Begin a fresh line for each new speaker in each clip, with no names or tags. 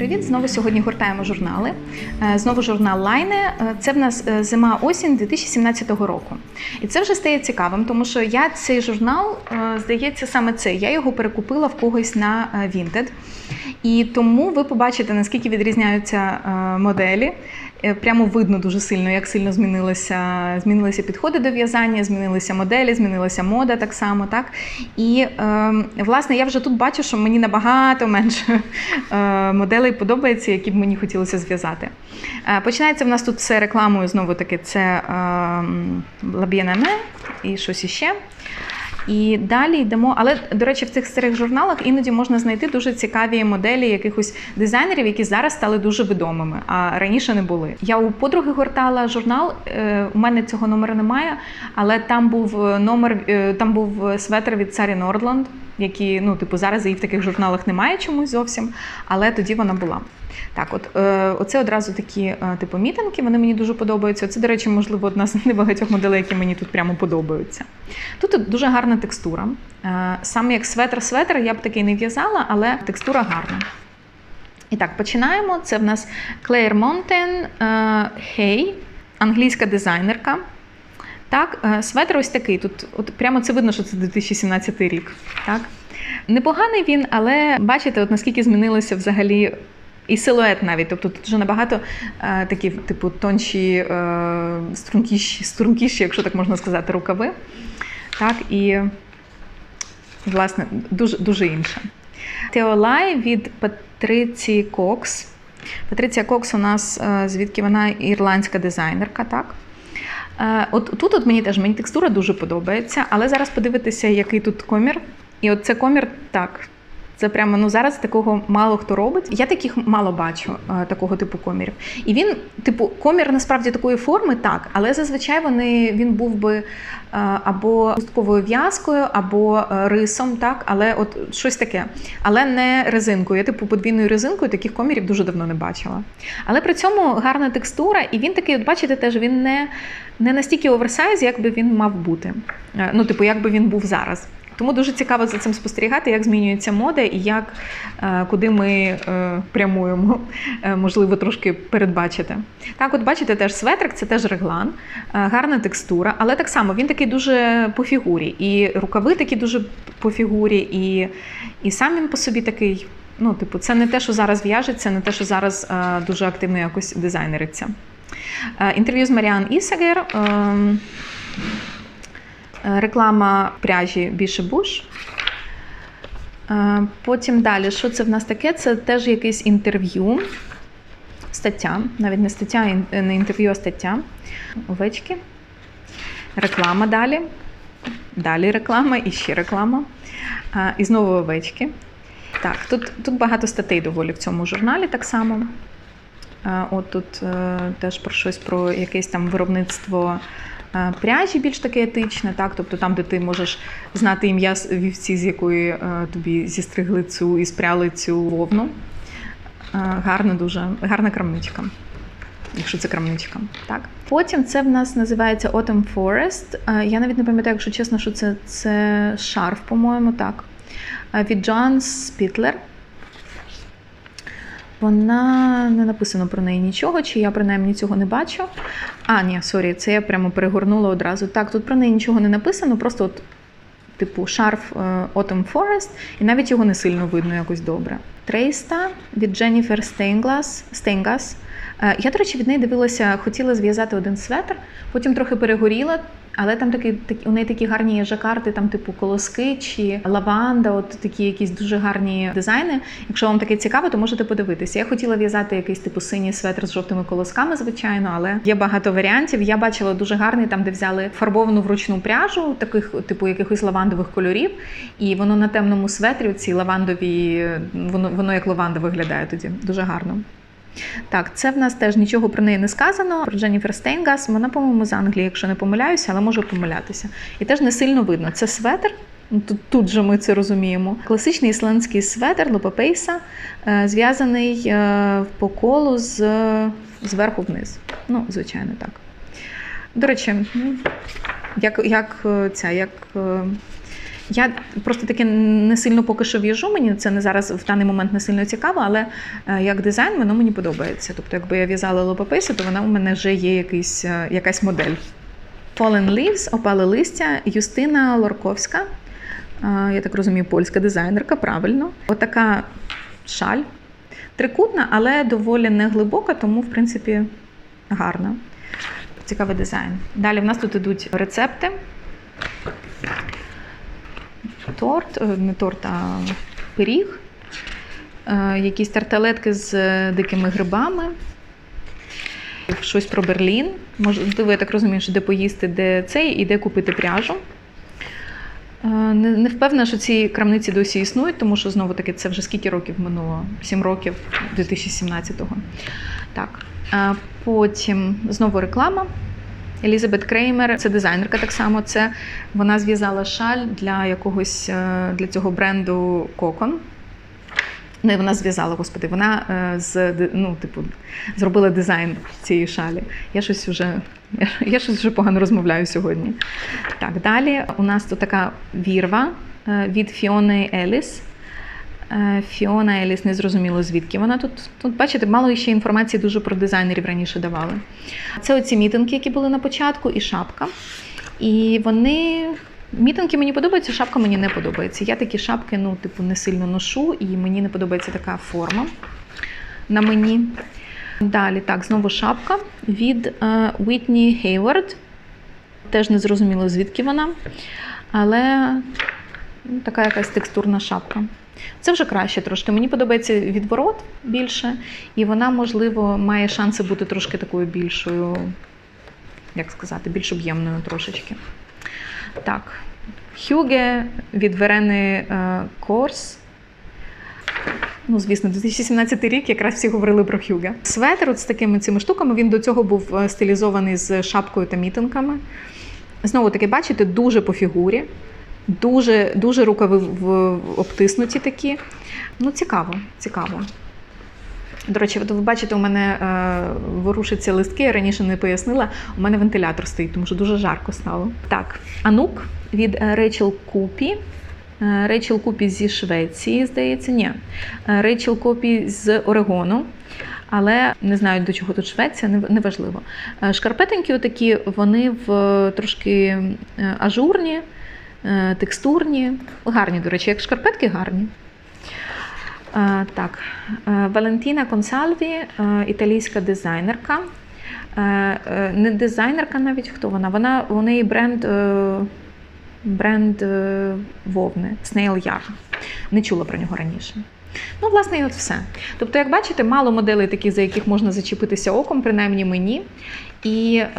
привіт! Знову сьогодні гуртаємо журнали. Е, Знову журнал Лайне. Е, Це в нас е, зима-осінь 2017 року. І це вже стає цікавим, тому що я цей журнал, здається, саме цей. Я його перекупила в когось на Вінтед. І тому ви побачите, наскільки відрізняються е, моделі. Е, Прямо видно дуже сильно, як сильно змінилися, змінилися підходи до в'язання, змінилися моделі, змінилася мода так само. Так? І е, власне я вже тут бачу, що мені набагато менше е, моделей подобається, які б мені хотілося зв'язати. Починається в нас тут все рекламою, знову таки, це е, Лаб'єнаме і щось іще. І далі йдемо. Але, до речі, в цих старих журналах іноді можна знайти дуже цікаві моделі якихось дизайнерів, які зараз стали дуже відомими, а раніше не були. Я у подруги гортала журнал. е, У мене цього номера немає, але там був номер, е, там був светр від Сарі Нордланд, які, ну, типу, зараз її в таких журналах немає чомусь зовсім, але тоді вона була. Так, от е, оце одразу такі е, типу мітинги, вони мені дуже подобаються. Це, до речі, можливо, одна з небагатьох моделей, які мені тут прямо подобаються. Тут дуже гарна текстура. Е, Саме як светр-светр я б такий не в'язала, але текстура гарна. І так, починаємо. Це в нас Claire Mountain Hay, англійська дизайнерка. Так, е, светр ось такий. Тут от прямо це видно, що це 2017 рік. Так? Непоганий він, але бачите, от наскільки змінилося взагалі і силует навіть. Тобто тут вже набагато е, такі, типу, тонші, е, стрункіші, стрункіші, якщо так можна сказати, рукави. Так, і, власне, дуже, дуже інше. Теолай від Патриці Кокс. Патриція Кокс у нас, е, звідки вона ірландська дизайнерка, так? Е, От тут от мені теж мені текстура дуже подобається, але зараз подивитися, який тут комір. І от це комір так. Це прямо ну зараз такого мало хто робить. Я таких мало бачу, е, такого типу комірів. І він, типу, комір насправді такої форми, так, але зазвичай вони він був би е, або пустковою в'язкою, або е, рисом, так, але от щось таке. Але не резинкою. Я типу подвійною резинкою таких комірів дуже давно не бачила. Але при цьому гарна текстура, і він такий, от бачите, теж він не, не настільки оверсайз, як би він мав бути. Ну, типу, як би він був зараз. Тому дуже цікаво за цим спостерігати, як змінюється мода і як е, куди ми е, прямуємо, е, можливо, трошки передбачити. Так, от бачите, теж светрик, це теж реглан, гарна текстура, але так само він такий дуже по фігурі. І рукави такі дуже по фігурі, і, і сам він по собі такий. Ну, типу, це не те, що зараз в'яжеться, не те, що зараз е, дуже активно якось дизайнериться. Інтерв'ю з Маріан Ісагер. Е, Е, Реклама пряжі Біше Буш. Е, Потім далі, що це в нас таке? Це теж якесь інтерв'ю. Стаття, навіть не стаття, не інтерв'ю, а стаття. Овечки. Реклама далі. Далі реклама і ще реклама. Е, І знову овечки. Так, тут, тут багато статей доволі в цьому журналі так само. Е, От тут е, теж про щось про якесь там виробництво е, пряжі більш таке етичне, так? Тобто там, де ти можеш знати ім'я вівці, з якої е, тобі зістригли цю і спряли цю вовну. Гарна дуже, гарна крамничка. Якщо це крамничка, так. Потім це в нас називається Autumn Forest. Я навіть не пам'ятаю, якщо чесно, що це, це шарф, по-моєму, так. Від Джоан Спітлер. Вона не написано про неї нічого, чи я принаймні цього не бачу. А, ні, сорі, це я прямо перегорнула одразу. Так, тут про неї нічого не написано, просто от, типу шарф е, Autumn Forest, і навіть його не сильно видно якось добре. Трейста від Дженніфер Стейнгас. Е, Я, до речі, від неї дивилася, хотіла зв'язати один светр, потім трохи перегоріла, але там такі, такі у неї такі гарні жакарди, там типу колоски чи лаванда, от такі якісь дуже гарні дизайни. Якщо вам таке цікаво, то можете подивитися. Я хотіла в'язати якийсь типу синій светр з жовтими колосками, звичайно, але є багато варіантів. Я бачила дуже гарний там, де взяли фарбовану вручну пряжу, таких типу якихось лавандових кольорів, і воно на темному светрі, ці лавандові, воно воно як лаванда виглядає тоді. Дуже гарно. Так, це в нас теж нічого про неї не сказано. Про Дженніфер Стейнгас. Вона, по-моєму, з Англії, якщо не помиляюся, але можу помилятися. І теж не сильно видно. Це светр. ну, Тут, тут же ми це розуміємо. Класичний ісландський светр Лопапейса, е, зв'язаний е, по колу з, зверху вниз. Ну, звичайно, так. До речі, як, як е, ця, як, Я просто таки не сильно поки що в'їжджу, мені це не зараз в даний момент не сильно цікаво, але е, як дизайн воно мені подобається. Тобто, якби я в'язала лопописи, то вона у мене вже є якийсь, е, якась модель. Fallen Leaves, опали листя, Юстина Лорковська. Е, Я так розумію, польська дизайнерка, правильно. Отака шаль. Трикутна, але доволі не глибока, тому, в принципі, гарна. Цікавий дизайн. Далі в нас тут ідуть рецепти. Торт, е, не торт, а пиріг. Е, Якісь тарталетки з е, дикими грибами. Щось про Берлін. Можливо, я так розумію, що де поїсти, де цей, і де купити пряжу. Е, Не, не впевнена, що ці крамниці досі існують, тому що знову таки це вже скільки років минуло? Сім років 2017-го. Так. Е, Потім знову реклама. Елізабет Креймер, це дизайнерка так само. Це вона зв'язала шаль для якогось е, для цього бренду Кокон. Не вона зв'язала, господи, вона е, з ну, типу, зробила дизайн цієї шалі. Я щось вже я щось вже погано розмовляю сьогодні. Так, далі у нас тут така вірва е, від Фіони Еліс. Е, Фіона Еліс не зрозуміло, звідки вона тут. Тут, бачите, мало ще інформації дуже про дизайнерів раніше давали. Це оці мітинги, які були на початку, і шапка. І вони. Мітинги мені подобаються, шапка мені не подобається. Я такі шапки, ну, типу, не сильно ношу, і мені не подобається така форма на мені. Далі, так, знову шапка від е, Whitney Hayward. Теж не зрозуміло, звідки вона. Але ну, така якась текстурна шапка. Це вже краще трошки. Мені подобається відворот більше, і вона, можливо, має шанси бути трошки такою більшою, як сказати, більш об'ємною трошечки. Так, Хюге від Верени е, Корс. Ну, звісно, 2017 рік якраз всі говорили про Хюге. Светр от з такими цими штуками він до цього був е, стилізований з шапкою та мітинками. Знову таки, бачите, дуже по фігурі, дуже, дуже рукави в- обтиснуті такі. Ну, цікаво, цікаво. До речі, ви бачите, у мене е, ворушаться листки, я раніше не пояснила. У мене вентилятор стоїть, тому що дуже жарко стало. Так, Анук від е, Рейчел Купі. Е, Рейчел Купі зі Швеції, здається, ні. Рейчел Купі з Орегону. Але не знаю, до чого тут Швеція, неважливо. Шкарпетенькі отакі, вони в трошки ажурні, текстурні. Гарні, до речі, як шкарпетки гарні. Е, Так, Е, Валентіна Консальві, е, італійська дизайнерка. Е, е, Не дизайнерка навіть хто вона? Вона у неї бренд, е, бренд е, вовни Snail Yarn. Не чула про нього раніше. Ну, власне, і от все. Тобто, як бачите, мало моделей таких, за яких можна зачепитися оком, принаймні мені. І е,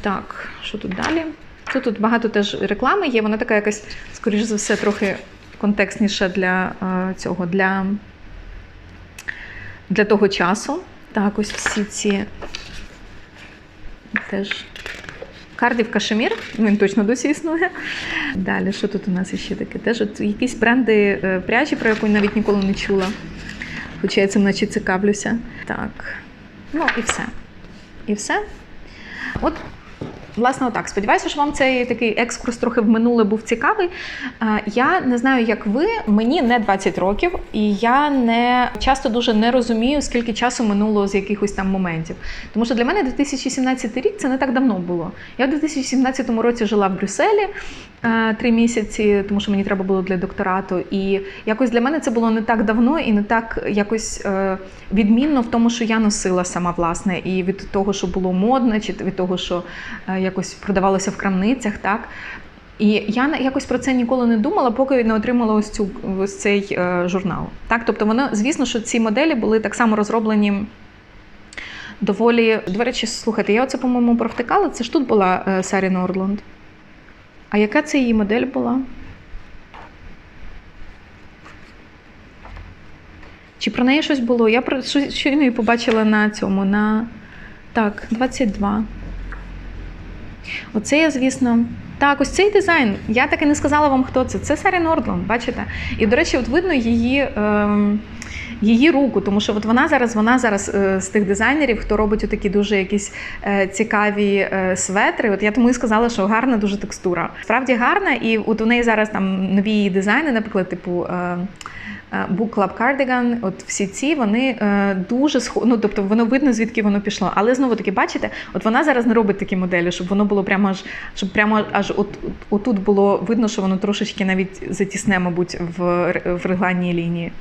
так, що тут далі? Тут, тут багато теж реклами є. Вона така якась, скоріш за все, трохи контекстніша для е, цього, для, для того часу. Так, ось всі ці теж. Кардів Кашемір, він точно досі існує. Далі, що тут у нас ще таке? Теж от якісь бренди е, пряжі, про яку я навіть ніколи не чула. Хоча я цим наче цікавлюся. Так. Ну і все. І все. От, власне, отак. Сподіваюся, що вам цей такий екскурс трохи в минуле був цікавий. Е, Я не знаю, як ви, мені не 20 років, і я не часто дуже не розумію, скільки часу минуло з якихось там моментів. Тому що для мене 2017 рік це не так давно було. Я в 2017 році жила в Брюсселі три місяці, тому що мені треба було для докторату. І якось для мене це було не так давно і не так якось е, відмінно в тому, що я носила сама власне, і від того, що було модне, чи від того, що е, якось продавалося в крамницях, так. І я якось про це ніколи не думала, поки не отримала ось цю ось цей е, журнал. Так, тобто воно, звісно, що ці моделі були так само розроблені. Доволі, до речі, слухайте, я оце, по-моєму, провтикала. Це ж тут була е, Сарі Нордланд. А яка це її модель була? Чи про неї щось було? Я про щойно її побачила на цьому, на так, 22. Оце я, звісно. Так, ось цей дизайн. Я так і не сказала вам, хто це. Це Сарі Нордланд, бачите? І, до речі, от видно її, ем, її руку, тому що от вона зараз, вона зараз е, з тих дизайнерів, хто робить такі дуже якісь е, цікаві е, светри. От я тому і сказала, що гарна дуже текстура. Справді гарна, і от у неї зараз там нові дизайни, наприклад, типу. Book Club Cardigan, от всі ці вони дуже схо... ну, тобто воно видно, звідки воно пішло. Але знову таки, бачите, от вона зараз не робить такі моделі, щоб воно було прямо аж, щоб прямо аж от, от, отут було видно, що воно трошечки навіть затісне, мабуть, в, в регланній лінії.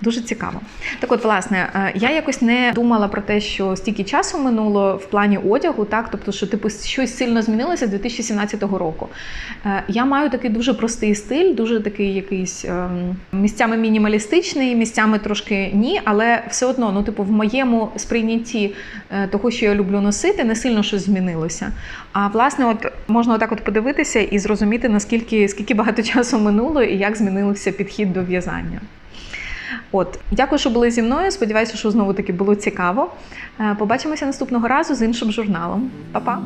Дуже цікаво. Так от, власне, е, я якось не думала про те, що стільки часу минуло в плані одягу, так, тобто, що типу щось сильно змінилося з 2017 року. Е, Я маю такий дуже простий стиль, дуже такий якийсь ем, місцями мінімалістичний, місцями трошки ні, але все одно, ну, типу, в моєму сприйнятті е, того, що я люблю носити, не сильно щось змінилося. А власне, от можна отак от подивитися і зрозуміти, наскільки скільки багато часу минуло і як змінився підхід до в'язання. От, дякую, що були зі мною. Сподіваюся, що знову таки було цікаво. Е, Побачимося наступного разу з іншим журналом. Па-па!